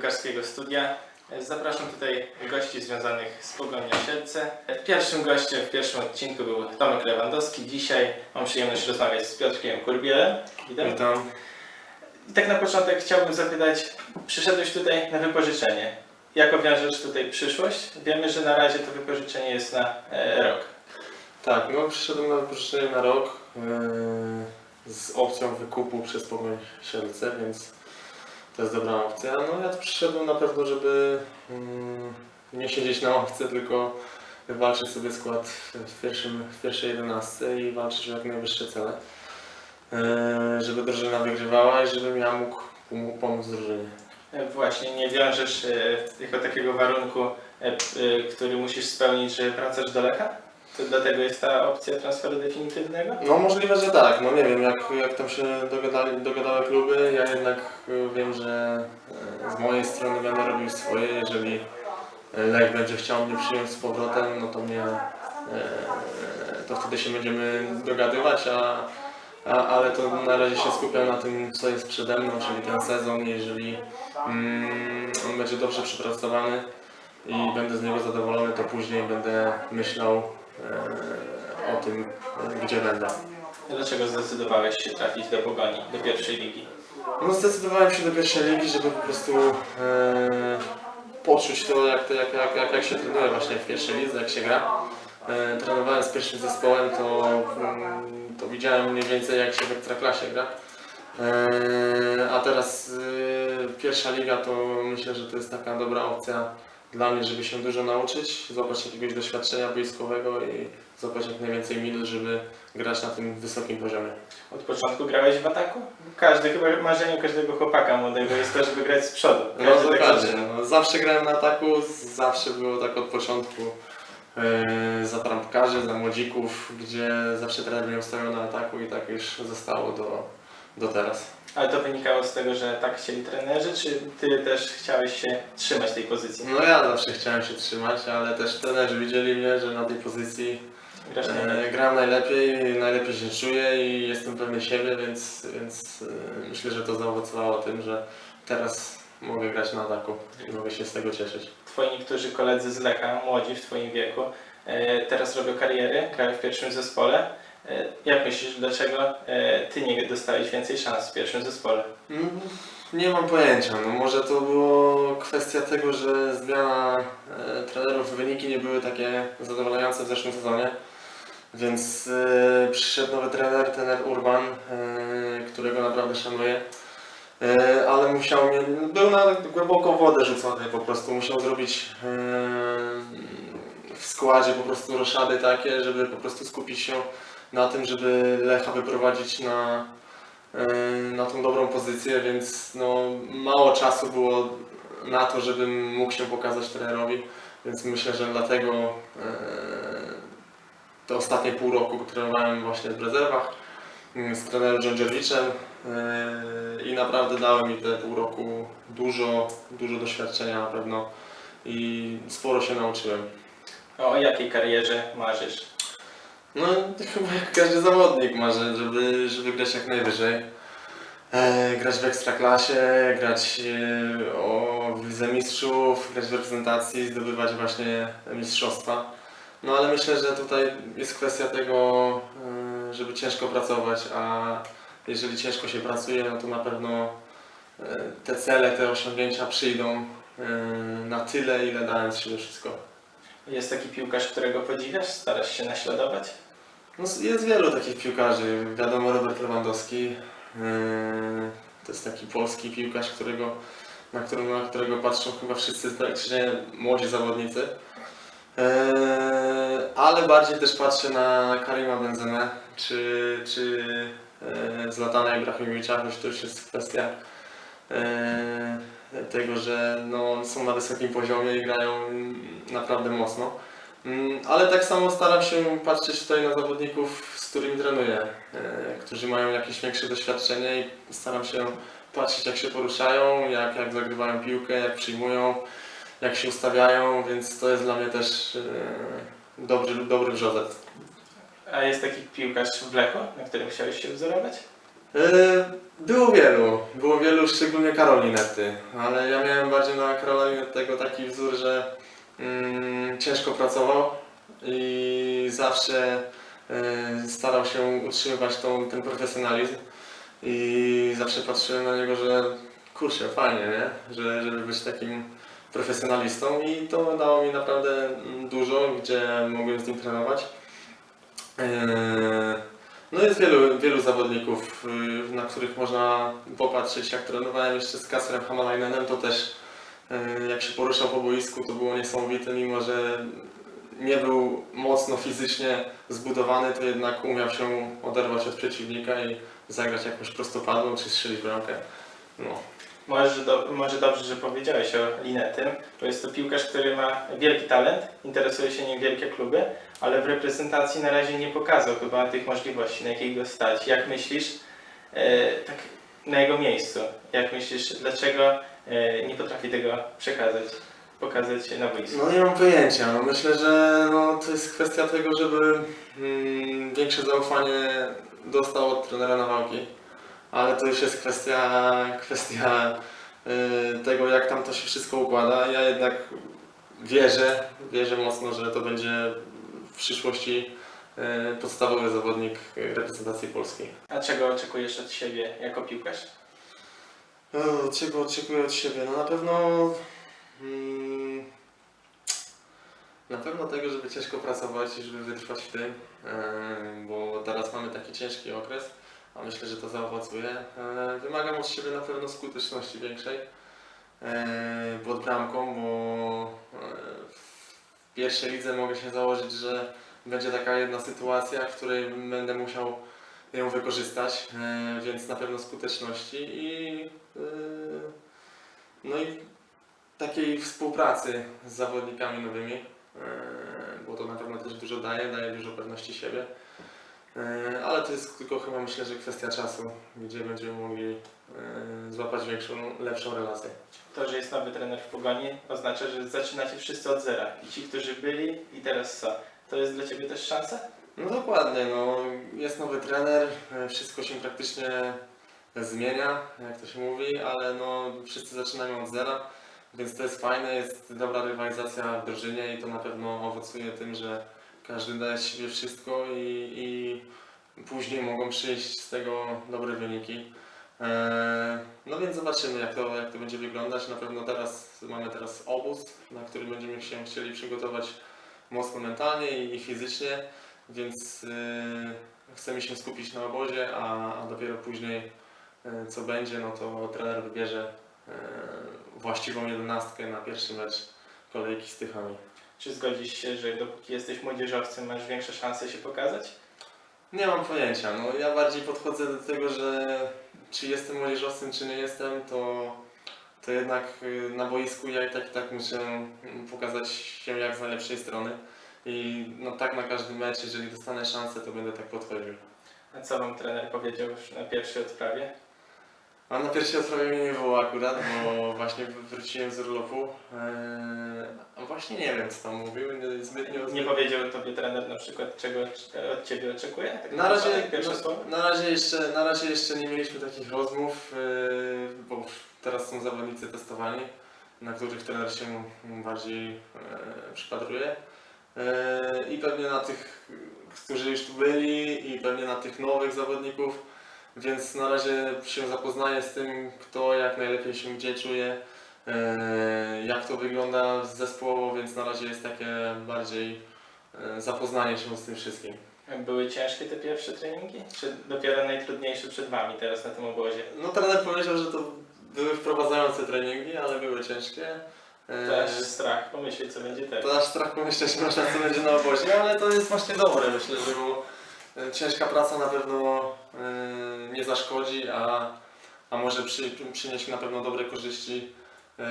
piłkarskiego studia. Zapraszam tutaj gości związanych z Pogonią Siedlce. Pierwszym gościem w pierwszym odcinku był Tomek Lewandowski. Dzisiaj mam przyjemność rozmawiać z Piotrkiem Kurbielem. Witam. Witam. I tak na początek chciałbym zapytać, przyszedłeś tutaj na wypożyczenie. Jak wiążesz tutaj przyszłość? Wiemy, że na razie to wypożyczenie jest na e, rok. Tak, no przyszedłem na wypożyczenie na rok yy, z opcją wykupu przez Pogoń Siedlce, więc to jest dobra opcja. No ja tu przyszedłem na pewno, żeby mm, nie siedzieć na ławce, tylko wywalczyć sobie skład w, pierwszym, w pierwszej jedenastce i walczyć o jak najwyższe cele. Yy, żeby drużyna wygrywała i żebym ja mógł mógł pomóc drużynie. E, Właśnie, nie wiążesz e, tylko takiego warunku, e, e, który musisz spełnić, że wracasz do Lecha? To dlatego jest ta opcja transferu definitywnego? No możliwe, że tak. No nie wiem, jak, jak tam się dogadali, dogadały kluby. Ja jednak y, wiem, że y, z mojej strony będę robił swoje. Jeżeli y, Lech będzie chciał mnie przyjąć z powrotem, no to mnie to wtedy się będziemy dogadywać, a, a, ale to na razie się skupiam na tym, co jest przede mną, czyli ten sezon. Jeżeli mm, on będzie dobrze przepracowany i będę z niego zadowolony, to później będę myślał e, o tym, e, gdzie będę. Dlaczego zdecydowałeś się trafić do Pogoni, do pierwszej ligi? No zdecydowałem się do pierwszej ligi, żeby po prostu e, poczuć to, jak, to jak, jak, jak, jak się trenuje właśnie w pierwszej lidze, jak się gra. E, trenowałem z pierwszym zespołem, to, mm, to widziałem mniej więcej jak się w Ekstraklasie gra. E, a teraz e, pierwsza liga to myślę, że to jest taka dobra opcja dla mnie, żeby się dużo nauczyć, złapać jakiegoś doświadczenia boiskowego i złapać jak najwięcej minut, żeby grać na tym wysokim poziomie. Od początku grałeś w ataku? Każdy, chyba marzeniu każdego chłopaka młodego jest to, żeby grać z przodu. No Każdy tak dokładnie. zaczyna. No, zawsze grałem na ataku, zawsze było tak od początku. Yy, za trampkarzy, za młodzików, gdzie zawsze trener mnie ustawiał na ataku i tak już zostało do, do teraz. Ale to wynikało z tego, że tak chcieli trenerzy, czy ty też chciałeś się trzymać tej pozycji? No ja zawsze chciałem się trzymać, ale też trenerzy widzieli mnie, że na tej pozycji Grasz najlepiej. e, gram najlepiej, najlepiej się czuję i jestem pewny siebie, więc, więc e, myślę, że to zaowocowało tym, że teraz mogę grać na ataku i mogę się z tego cieszyć. Twoi niektórzy koledzy z Lecha, młodzi w twoim wieku, e, teraz robią kariery, grają w pierwszym zespole. E, Jak myślisz, dlaczego e, ty nie dostałeś więcej szans w pierwszym zespole? Mm, Nie mam pojęcia. No może to było kwestia tego, że zmiana e, trenerów, wyniki nie były takie zadowalające w zeszłym sezonie. Więc przyszedł nowy trener, trener Urban, którego naprawdę szanuję. Ale musiał mnie, był na głęboką wodę rzucony po prostu. Musiał zrobić w składzie po prostu roszady takie, żeby po prostu skupić się na tym, żeby Lecha wyprowadzić na, e, na tą dobrą pozycję, więc no, mało czasu było na to, żebym mógł się pokazać trenerowi, więc myślę, że dlatego e, te ostatnie pół roku trenowałem właśnie w rezerwach mm, z trenerem Dżędzierwiczem e, i naprawdę dały mi te pół roku dużo, dużo doświadczenia na pewno i sporo się nauczyłem. O jakiej karierze marzysz? No, chyba jak każdy zawodnik marzy, żeby, żeby grać jak najwyżej. E, grać w ekstraklasie, grać e, o, w Lidze Mistrzów, grać w reprezentacji, zdobywać właśnie mistrzostwa. No ale myślę, że tutaj jest kwestia tego, e, żeby ciężko pracować, a jeżeli ciężko się pracuje, no to na pewno e, te cele, te osiągnięcia przyjdą e, na tyle, ile z siebie wszystko. Jest taki piłkarz, którego podziwiasz? Starasz się naśladować? No, jest wielu takich piłkarzy. Wiadomo, Robert Lewandowski. Yy, to jest taki polski piłkarz, którego, na, którego, na którego patrzą chyba wszyscy praktycznie młodzi zawodnicy. Yy, ale bardziej też patrzę na Karima Benzemę czy, czy yy, Zlatana Ibrahimowicza, choć to już jest kwestia yy, tego, że no, są na wysokim poziomie i grają naprawdę mocno. Mm, Ale tak samo staram się patrzeć tutaj na zawodników, z którymi trenuję, e, którzy mają jakieś większe doświadczenie i staram się patrzeć jak się poruszają, jak, jak zagrywają piłkę, jak przyjmują, jak się ustawiają, więc to jest dla mnie też e, dobry, dobry wzorzec. A jest taki piłkarz w Lechu, na którym chciałeś się wzorować? Yy, Było wielu, było wielu, szczególnie Karolinety, ale ja miałem bardziej na Karolinettego taki wzór, że mm, ciężko pracował i zawsze yy, starał się utrzymywać tą, ten profesjonalizm i zawsze patrzyłem na niego, że kurczę, fajnie, nie? Że, żeby być takim profesjonalistą i to dało mi naprawdę mm, dużo, gdzie mogłem z nim trenować. Yy, no jest wielu, wielu zawodników, yy, na których można popatrzeć. Jak trenowałem jeszcze z Kasperem Hamalainenem, to też yy, jak się poruszał po boisku, to było niesamowite, mimo że nie był mocno fizycznie zbudowany, to jednak umiał się oderwać od przeciwnika i zagrać jakąś prostopadłą czy strzelić bramkę. No. Może, do, może dobrze, że powiedziałeś o Linetym, bo jest to piłkarz, który ma wielki talent, interesuje się nim wielkie kluby, ale w reprezentacji na razie nie pokazał chyba tych możliwości, na jakich go stać. Jak myślisz, e, tak na jego miejscu, jak myślisz, dlaczego e, nie potrafi tego przekazać, pokazać na boisku? No nie mam pojęcia. No myślę, że no, to jest kwestia tego, żeby mm, większe zaufanie dostał od trenera Nawałki. Ale to już jest kwestia, kwestia y, tego, jak tam to się wszystko układa. Ja jednak wierzę, wierzę mocno, że to będzie w przyszłości y, podstawowy zawodnik reprezentacji polskiej. A czego oczekujesz od siebie jako piłkarz? O, czego oczekuję od siebie? No na pewno. Mm, na pewno tego, żeby ciężko pracować i żeby wytrwać w tym, e, bo teraz mamy taki ciężki okres, a myślę, że to zaowocuje. E, Wymagam od siebie na pewno skuteczności większej e, pod bramką, bo e, w pierwszej lidze mogę się założyć, że będzie taka jedna sytuacja, w której będę musiał ją wykorzystać, więc na pewno skuteczności i no i takiej współpracy z zawodnikami nowymi, bo to na pewno też dużo daje, daje dużo pewności siebie. E, Ale to jest tylko chyba myślę, że kwestia czasu, gdzie będziemy mogli e, złapać większą, lepszą relację. To, że jest nowy trener w Pogoni oznacza, że zaczynacie wszyscy od zera. I ci, którzy byli i teraz są. To jest dla Ciebie też szansa? No dokładnie, no, jest nowy trener, e, wszystko się praktycznie zmienia, jak to się mówi, ale no, wszyscy zaczynają od zera, więc to jest fajne, jest dobra rywalizacja w drużynie i to na pewno owocuje tym, że każdy daje z siebie wszystko i, i później mogą przyjść z tego dobre wyniki. E, No więc zobaczymy jak to, jak to będzie wyglądać. Na pewno teraz mamy teraz obóz, na który będziemy się chcieli przygotować mocno mentalnie i, fizycznie. Więc y, chcemy się skupić na obozie, a, a dopiero później y, co będzie, no to trener wybierze właściwą jedenastkę na pierwszy mecz kolejki z Tychami. Czy zgodzisz się, że dopóki jesteś młodzieżowcem, masz większe szanse się pokazać? Nie mam pojęcia, no ja bardziej podchodzę do tego, że czy jestem młodzieżowcem, czy nie jestem, to, to jednak y, na boisku ja i tak i tak muszę mm, pokazać się jak z najlepszej strony. I no tak na każdy mecz, jeżeli dostanę szansę, to będę tak podchodził. A co Wam trener powiedział już na pierwszej odprawie? A na pierwszej odprawie mnie nie było akurat, bo właśnie wróciłem z urlopu. Eee, a właśnie nie wiem co tam mówił, nie, zbytnio... Nie powiedział Tobie trener na przykład, czego od Ciebie oczekuje? Tak Na razie? Pierwsze no, na, razie jeszcze, na razie jeszcze nie mieliśmy takich rozmów, eee, bo teraz są zawodnicy testowani, na których trener się bardziej eee, przypatruje. I pewnie na tych, którzy już tu byli i pewnie na tych nowych zawodników, więc na razie się zapoznaję z tym, kto jak najlepiej się gdzie czuje, eee, jak to wygląda zespołowo, więc na razie jest takie bardziej eee, zapoznanie się z tym wszystkim. Były ciężkie te pierwsze treningi? Czy dopiero najtrudniejsze przed Wami teraz na tym obozie? No trener powiedział, że to były wprowadzające treningi, ale były ciężkie. Eee, To aż strach pomyśleć, co będzie teraz. To aż strach pomyśleć co będzie na obozie, ale to jest właśnie dobre, myślę, że e, ciężka praca na pewno e, nie zaszkodzi, a, a może przy, przynieść na pewno dobre korzyści e,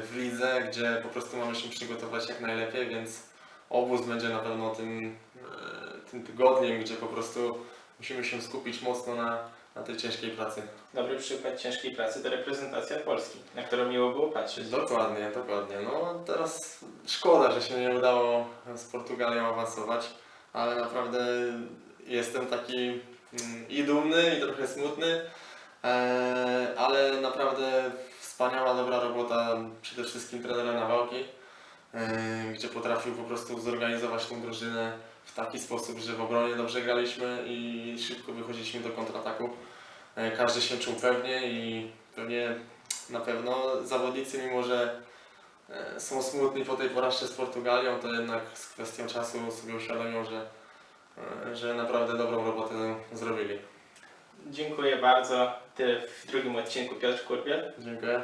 w lidze, gdzie po prostu mamy się przygotować jak najlepiej, więc obóz będzie na pewno tym, e, tym tygodniem, gdzie po prostu musimy się skupić mocno na, na tej ciężkiej pracy. Dobry przykład ciężkiej pracy to reprezentacja Polski, na którą miło było patrzeć. Dokładnie, dokładnie. No teraz szkoda, że się nie udało z Portugalią awansować, ale naprawdę jestem taki mm, i dumny, i trochę smutny, e, ale naprawdę wspaniała, dobra robota przede wszystkim trenera Nawałki, e, gdzie potrafił po prostu zorganizować tą drużynę w taki sposób, że w obronie dobrze graliśmy i szybko wychodziliśmy do kontrataku. E, Każdy się czuł pewnie i pewnie na pewno zawodnicy, mimo że są smutni po tej porażce z Portugalią, to jednak z kwestią czasu sobie uświadomią, że, że naprawdę dobrą robotę zrobili. Dziękuję bardzo. Tyle w drugim odcinku Piotr Kurbiel. Dziękuję.